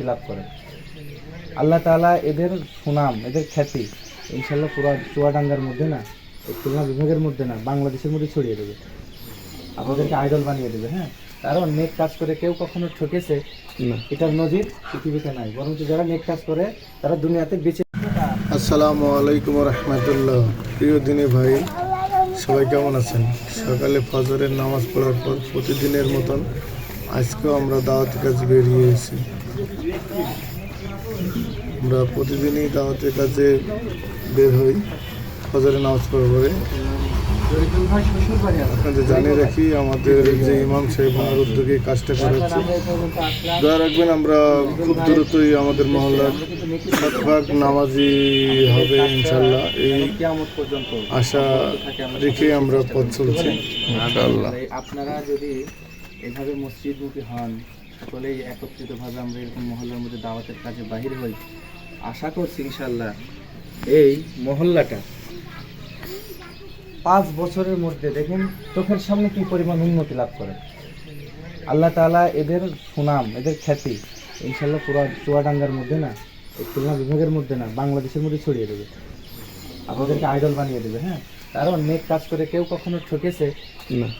উন্নতি লাভ করে। আল্লাহ তাআলা এদের সুনাম এদের খ্যাতি ইনশাল্লাহ পুরো চুয়াডাঙ্গার মধ্যে না খুলনা বিভাগের মধ্যে না বাংলাদেশের মধ্যে ছড়িয়ে দেবে। আপনাদেরকে আইডল বানিয়ে দেবে হ্যাঁ? কারণ নেট কাজ করে কেউ কখনো ঠকেছে এটার নজির পৃথিবীতে নাই। বরং যারা নেক কাজ করে তারা দুনিয়াতে বেঁচে আসসালামু আলাইকুম রহমতুল্লাহ প্রিয় দিনী ভাই সবাই কেমন আছেন? সকালে ফজরের নামাজ পড়ার পর প্রতিদিনের মতন আজকেও আমরা দাওয়াতের কাজে বেরিয়ে এসেছি। আমরা প্রতিদিনই দাওয়াতের কাজে বের হই ফজরের নামাজ পড়ার পরে। আপনাদের জানিয়ে রাখি আমাদের যে ইমাম সাহেব ওনার উদ্যোগে কাজটা করা হচ্ছে। দয়া রাখবেন আমরা খুব দ্রুতই আমাদের মহল্লার শতভাগ নামাজি হবে ইনশাল্লাহ এই পর্যন্ত আশা রেখে আমরা পথ চলছি। আপনারা যদি এভাবে মসজিদমুখী হন সকলেই একত্রিতভাবে আমরা এরকম মহল্লার মধ্যে দাওয়াতের কাজে বাহির হই। আশা করছি ইনশাল্লাহ এই মহল্লাটা পাঁচ বছরের মধ্যে দেখুন চোখের সামনে কি পরিমাণ উন্নতি লাভ করে। আল্লাহ তাআলা এদের সুনাম, এদের খ্যাতি ইনশাল্লাহ পুরো চুয়াডাঙ্গার মধ্যে না খুলনা বিভাগের মধ্যে না, বাংলাদেশের মধ্যে ছড়িয়ে দেবে। আপনাদেরকে আইডল বানিয়ে দেবে হ্যাঁ? কারণ নেক কাজ করে কেউ কখনো ঠকেছে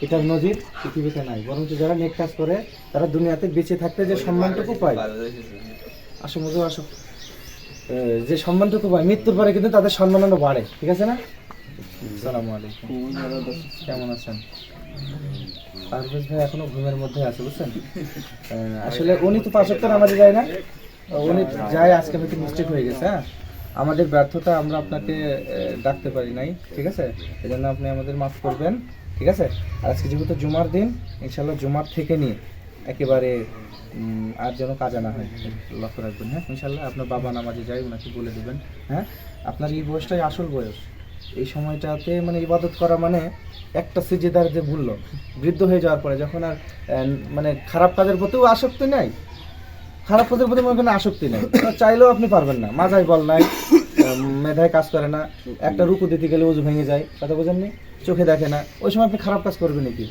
এটার নজির পৃথিবীতে নাই। বরং যারা নেক কাজ করে তারা দুনিয়াতে বেঁচে থাকতে যে সম্মানটুকু পায়। আসো মজু আসো। যে সম্মানটুকু পায় মৃত্যুর পরে কিন্তু তাদের সম্মান বাড়ে ঠিক আছে না? আলাইকুম। কেমন আছেন? পারভেজ ভাই এখনও ঘুমের মধ্যে আছে বুঝছেন? আসলে উনি তো পাঁচ সপ্তাহ আমাদের যায় না। উনি যায় আজকে হয়তো মিস্টেক হয়ে গেছে হ্যাঁ? আমাদের ব্যর্থতা আমরা আপনাকে ডাকতে পারি নাই, ঠিক আছে? এই জন্য আপনি আমাদের মাফ করবেন, ঠিক আছে? আর আজকে যেহেতু জুমার দিন ইনশাল্লাহ জুমার থেকে নিয়ে একেবারে আর যেন কাজা না হয়। লক্ষ্য রাখবেন হ্যাঁ? ইনশাল্লাহ আপনার বাবা নামাজে যাই, ওনাকে বলে দেবেন হ্যাঁ? আপনার এই বয়সটাই আসল বয়স। এই সময়টাতে মানে ইবাদত করা মানে একটা সিজেদার যে মূল্য বৃদ্ধ হয়ে যাওয়ার পরে যখন আর মানে খারাপ কাজের প্রতিও আসক্তি নাই খারাপ পথের প্রতি মনে করেন আসক্তি নেই। চাইলেও আপনি পারবেন না। মাথায় বল নাই মেধায় কাজ করে না। একটা রুকু দিতে গেলে উজু ভেঙে যায়। কথা বোঝেননি? চোখে দেখে না। ওই সময় আপনি খারাপ কাজ করবেন নাকি?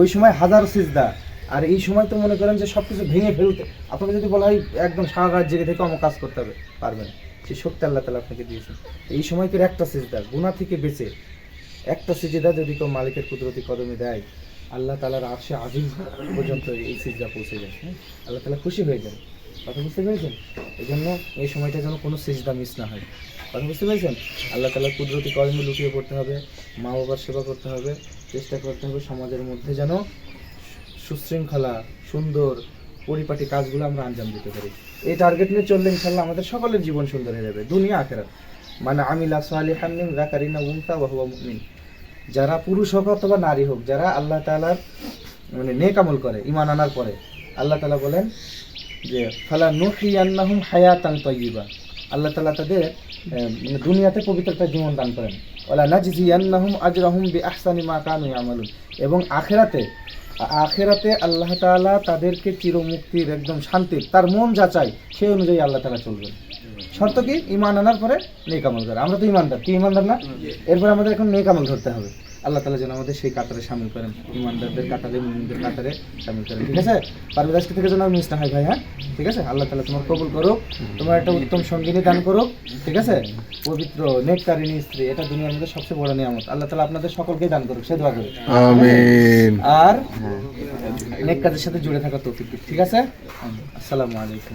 ওই সময় হাজার সিজদা। আর এই সময় তো মনে করেন যে সব কিছু ভেঙে ফেলতে আপনাকে যদি বলা হয় একদম সারা রাত জেগে থেকে অমুক কাজ করতে হবে, পারবেন। সেই শক্তি আল্লাহ তালা আপনাকে দিয়েছেন। এই সময় সময়কের একটা সিজদা। গুণা থেকে বেঁচে একটা সিজদা যদি কেউ মালিকের কুদরতি কদমে দেয়, আল্লাহ তালার আশে আজিজ পর্যন্ত এই সিজদা পৌঁছে যায়। হ্যাঁ? আল্লাহ তালা খুশি হয়ে যান। কথা বুঝতে পেরেছেন? এই জন্য এই সময়টা যেন কোনো সিজদা মিস না হয়। কথা বুঝতে পেরেছেন? আল্লাহ তালার কুদরতি কদমে লুকিয়ে পড়তে হবে মা বাবার সেবা করতে হবে, চেষ্টা করতে হবে সমাজের মধ্যে যেন সুশৃঙ্খলা, সুন্দর, পরিপাটি কাজগুলো আমরা আঞ্জাম দিতে পারি। এই টার্গেট নিয়ে চললে ইনশাল্লাহ আমাদের সকলের জীবন সুন্দর হয়ে যাবে, দুনিয়া, আখেরাত। মানে আমিলা সালিহান মিন যাকারিনা উনসা ওয়া হুয়া মুমিন। যারা পুরুষ হোক অথবা নারী হোক, যারা আল্লাহ তাআলার মানে নেক আমল করে ইমান আনার পরে, আল্লাহ তাআলা বলেন যে ফালা নুহিয়ান্নাহুম হায়াতান তাইয়্যিবা আল্লাহ তাআলা তাদের মানে দুনিয়াতে পবিত্র একটা জীবন দান করেন। ওয়ালা নাজজিয়ান্নাহুম আজরাহুম বিআহসানি মা কানু ইয়ামালুন। এবং আখেরাতে আখেরাতে আল্লাহ তাআলা তাদেরকে চিরমুক্তির একদম শান্তির তার মন যা চাই সেই অনুযায়ী আল্লাহ তালা চলবেন। শর্ত কি? ইমান আনার পরে নেক আমল করে। আমরা তো ইমানদার কি ইমানদার না? এরপর আমাদের এখন নেক আমল ধরতে হবে। আল্লাহ তালা যেন আমাদের সেই কাতারে সামিল করেন ইমানদারদের কাতারে মুমিনদের কাতারে সামিল করেন ঠিক আছে? পারবে আজকে থেকে যেন মিস না হয় ভাই হ্যাঁ? ঠিক আছে? আল্লাহ তালা তোমার কবুল করুক তোমার একটা উত্তম সঙ্গিনী দান করুক ঠিক আছে? পবিত্র নেককারিনী স্ত্রী এটা দুনিয়ার মধ্যে সবচেয়ে বড় নিয়ামত। আল্লাহ তালা আপনাদের সকলকে দান করুক সে দোয়া করুক। আর নেক কাজের সাথে জুড়ে থাকা তৌফিক ঠিক আছে? আসসালামু আলাইকুম।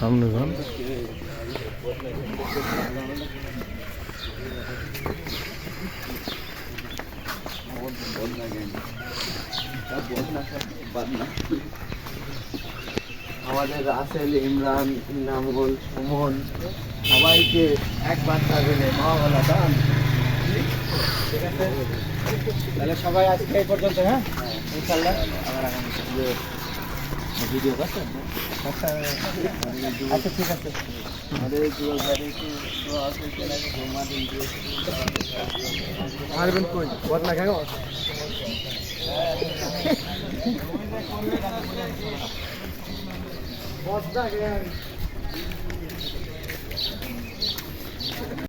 সামনে যান। আমাদের রাসেল ইমরান নামগোল সুমন, সবাইকে একবার থাকলে মা বলা দান। ঠিক আছে? তাহলে সবাই আজকে এই পর্যন্ত হ্যাঁ? ইনশাল্লাহ আবার আগামী ভিডিও করছেন? আচ্ছা ঠিক আছে। আমাদের জুয়াল ভাইয়ের একটু দোয়া